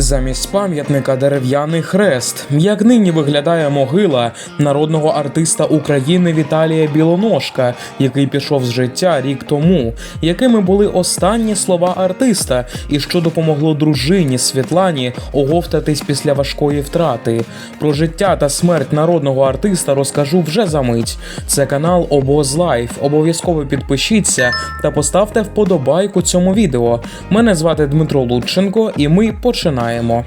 Замість пам'ятника дерев'яний хрест. Як нині виглядає могила народного артиста України Віталія Білоножка, який пішов з життя рік тому, якими були останні слова артиста, і що допомогло дружині Світлані оговтатись після важкої втрати. Про життя та смерть народного артиста розкажу вже за мить. Це канал Обоз Лайф. Обов'язково підпишіться та поставте вподобайку цьому відео. Мене звати Дмитро Лутченко, і ми починаємо маємо.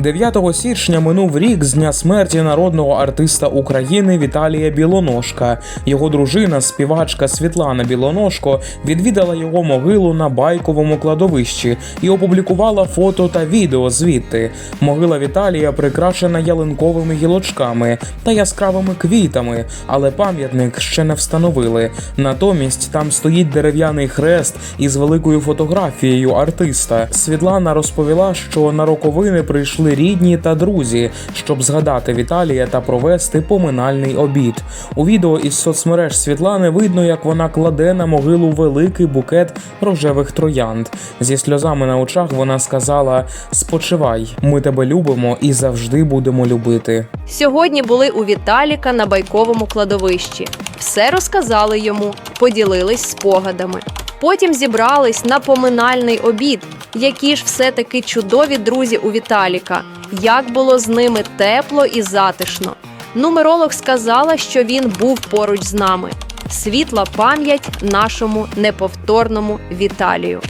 9 січня минув рік з дня смерті народного артиста України Віталія Білоножка. Його дружина, співачка Світлана Білоножко, відвідала його могилу на байковому кладовищі і опублікувала фото та відео звідти. Могила Віталія прикрашена ялинковими гілочками та яскравими квітами, але пам'ятник ще не встановили. Натомість там стоїть дерев'яний хрест із великою фотографією артиста. Світлана розповіла, що на роковини прийшли рідні та друзі, щоб згадати Віталія та провести поминальний обід. У відео із соцмереж Світлани видно, як вона кладе на могилу великий букет рожевих троянд. Зі сльозами на очах вона сказала: Спочивай, ми тебе любимо і завжди будемо любити. Сьогодні були у Віталіка на байковому кладовищі. Все розказали йому, поділились спогадами. Потім зібрались на поминальний обід. Які ж все-таки чудові друзі у Віталіка. Як було з ними тепло і затишно. Нумеролог сказала, що він був поруч з нами. Світла пам'ять нашому неповторному Віталію.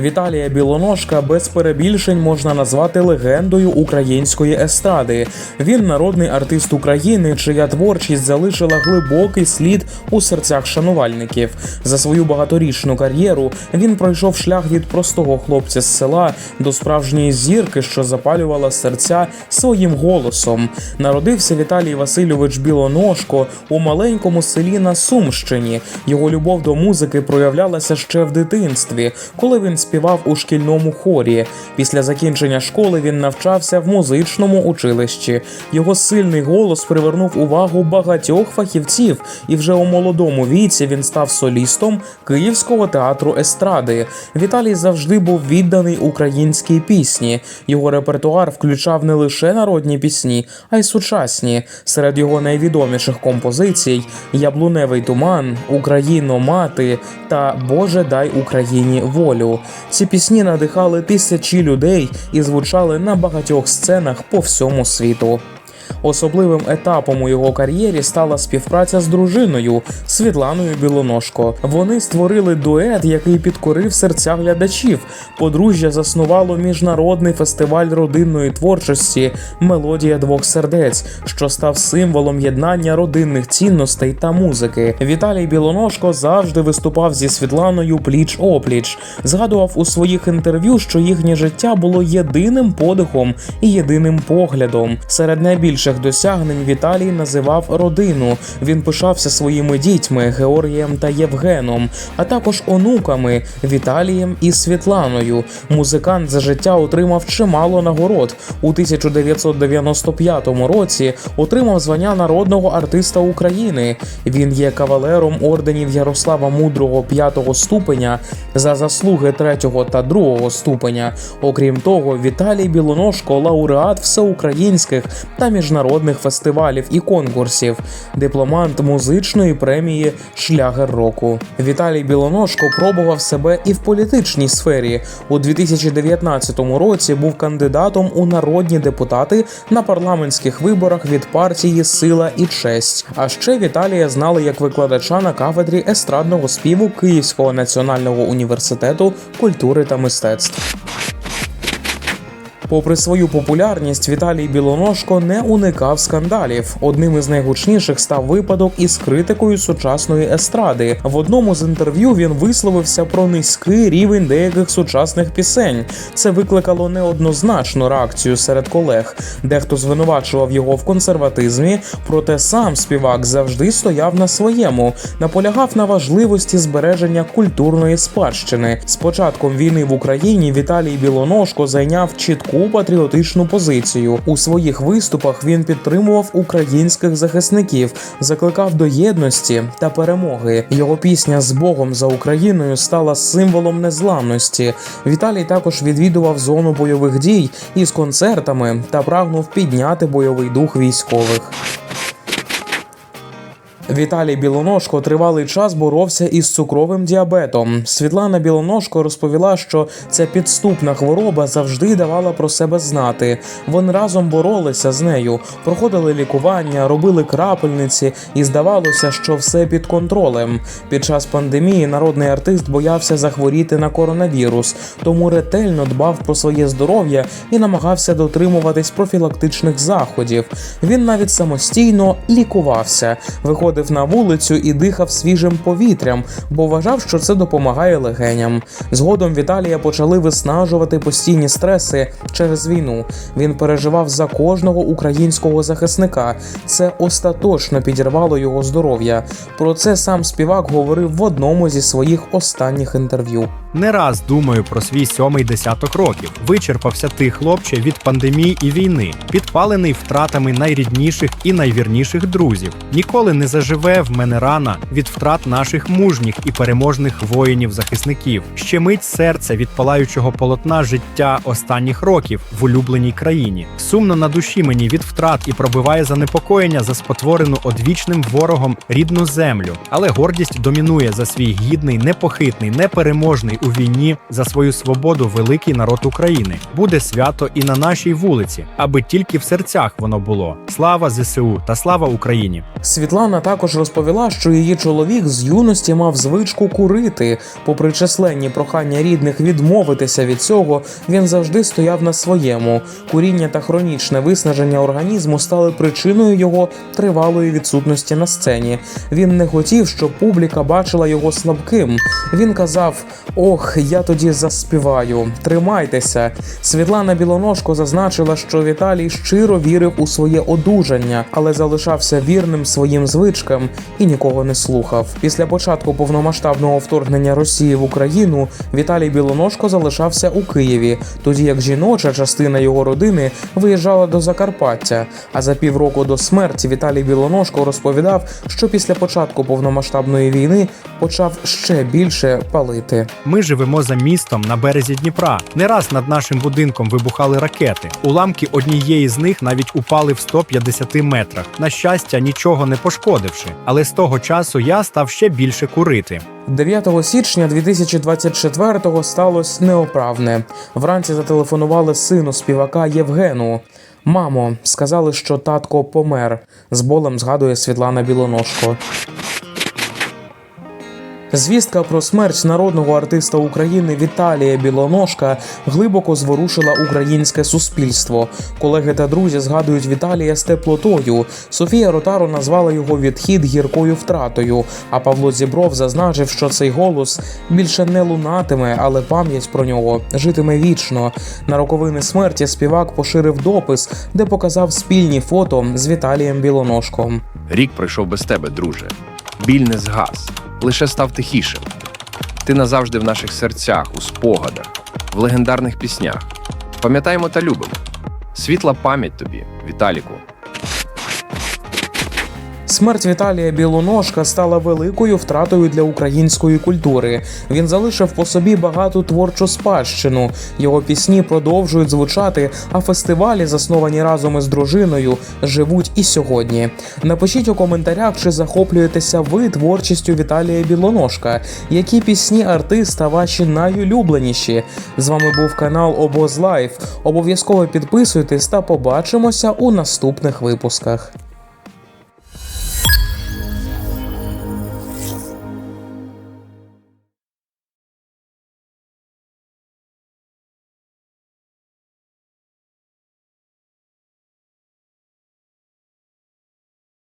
Віталія Білоножка без перебільшень можна назвати легендою української естради. Він народний артист України, чия творчість залишила глибокий слід у серцях шанувальників. За свою багаторічну кар'єру він пройшов шлях від простого хлопця з села до справжньої зірки, що запалювала серця своїм голосом. Народився Віталій Васильович Білоножко у маленькому селі на Сумщині. Його любов до музики проявлялася ще в дитинстві, коли він співав у шкільному хорі. Після закінчення школи він навчався в музичному училищі. Його сильний голос привернув увагу багатьох фахівців, і вже у молодому віці він став солістом Київського театру естради. Віталій завжди був відданий українській пісні. Його репертуар включав не лише народні пісні, а й сучасні. Серед його найвідоміших композицій Яблуневий туман, Україно мати та Боже дай Україні волю. Ці пісні надихали тисячі людей і звучали на багатьох сценах по всьому світу. Особливим етапом у його кар'єрі стала співпраця з дружиною Світланою Білоножко. Вони створили дует, який підкорив серця глядачів. Подружжя заснувало міжнародний фестиваль родинної творчості Мелодія двох сердець, що став символом єднання родинних цінностей та музики. Віталій Білоножко завжди виступав зі Світланою пліч опліч. Згадував у своїх інтерв'ю, що їхнє життя було єдиним подихом і єдиним поглядом. Серед найбільших досягнень Віталій називав родину. Він пишався своїми дітьми Георгієм та Євгеном, а також онуками Віталієм і Світланою. Музикант за життя отримав чимало нагород. У 1995 році отримав звання народного артиста України. Він є кавалером орденів Ярослава Мудрого 5 ступеня за заслуги 3 та 2 ступеня. Окрім того, Віталій Білоножко лауреат всеукраїнських та міжнародних фестивалів і конкурсів, дипломант музичної премії Шлягер року. Віталій Білоножко пробував себе і в політичній сфері. У 2019 році був кандидатом у народні депутати на парламентських виборах від партії Сила і честь. А ще Віталія знали як викладача на кафедрі естрадного співу Київського національного університету культури та мистецтв. Попри свою популярність, Віталій Білоножко не уникав скандалів. Одним із найгучніших став випадок із критикою сучасної естради. В одному з інтерв'ю він висловився про низький рівень деяких сучасних пісень. Це викликало неоднозначну реакцію серед колег. Дехто звинувачував його в консерватизмі, проте сам співак завжди стояв на своєму, наполягав на важливості збереження культурної спадщини. З початком війни в Україні Віталій Білоножко зайняв чітку чітку патріотичну позицію. У своїх виступах він підтримував українських захисників, закликав до єдності та перемоги. Його пісня з Богом за Україною стала символом незламності. Віталій також відвідував зону бойових дій із концертами та прагнув підняти бойовий дух військових. Віталій Білоножко тривалий час боровся із цукровим діабетом. Світлана Білоножко розповіла, що ця підступна хвороба завжди давала про себе знати. Вони разом боролися з нею, проходили лікування, робили крапельниці, і здавалося, що все під контролем. Під час пандемії народний артист боявся захворіти на коронавірус, тому ретельно дбав про своє здоров'я і намагався дотримуватись профілактичних заходів. Він навіть самостійно лікувався, виходив на вулицю і дихав свіжим повітрям, бо вважав, що це допомагає легеням. Згодом Віталія почали виснажувати постійні стреси через війну. Він переживав за кожного українського захисника. Це остаточно підірвало його здоров'я. Про це сам співак говорив в одному зі своїх останніх інтерв'ю. Не раз думаю про свій сьомий десяток років. Вичерпався ти, хлопче, від пандемії і війни, підпалений втратами найрідніших і найвірніших друзів. Ніколи не заживе в мене рана від втрат наших мужніх і переможних воїнів-захисників. Щемить серце від палаючого полотна життя останніх років в улюбленій країні. Сумно на душі мені від втрат і пробиває занепокоєння за спотворену одвічним ворогом рідну землю. Але гордість домінує за свій гідний, непохитний, непереможний у війні за свою свободу великий народ України. Буде свято і на нашій вулиці, аби тільки в серцях воно було. Слава ЗСУ та слава Україні! Світлана також розповіла, що її чоловік з юності мав звичку курити. Попри численні прохання рідних відмовитися від цього, він завжди стояв на своєму. Куріння та хронічне виснаження організму стали причиною його тривалої відсутності на сцені. Він не хотів, щоб публіка бачила його слабким. Він казав: Ох, я тоді заспіваю, тримайтеся. Світлана Білоножко зазначила, що Віталій щиро вірив у своє одужання, але залишався вірним своїм звичкам і нікого не слухав. Після початку повномасштабного вторгнення Росії в Україну Віталій Білоножко залишався у Києві, тоді як жіноча частина його родини виїжджала до Закарпаття. А за півроку до смерті Віталій Білоножко розповідав, що після початку повномасштабної війни почав ще більше палити. Ми живемо за містом на березі Дніпра. Не раз над нашим будинком вибухали ракети. Уламки однієї з них навіть упали в 150 метрах. На щастя, нічого не пошкодивши. Але з того часу я став ще більше курити. 9 січня 2024-го сталося неоправне. Вранці зателефонували сину співака Євгену. Мамо, сказали, що татко помер. З болем згадує Світлана Білоножко. Звістка про смерть народного артиста України Віталія Білоножка глибоко зворушила українське суспільство. Колеги та друзі згадують Віталія з теплотою. Софія Ротаро назвала його відхід гіркою втратою. А Павло Зібров зазначив, що цей голос більше не лунатиме, але пам'ять про нього житиме вічно. На роковини смерті співак поширив допис, де показав спільні фото з Віталієм Білоножком. Рік пройшов без тебе, друже. Біль не згас, лише став тихішим. Ти назавжди в наших серцях, у спогадах, в легендарних піснях. Пам'ятаємо та любимо. Світла пам'ять тобі, Віталіку. Смерть Віталія Білоножка стала великою втратою для української культури. Він залишив по собі багату творчу спадщину. Його пісні продовжують звучати, а фестивалі, засновані разом із дружиною, живуть і сьогодні. Напишіть у коментарях, чи захоплюєтеся ви творчістю Віталія Білоножка. Які пісні артиста ваші найулюбленіші? З вами був канал Обоз Лайф. Обов'язково підписуйтесь та побачимося у наступних випусках.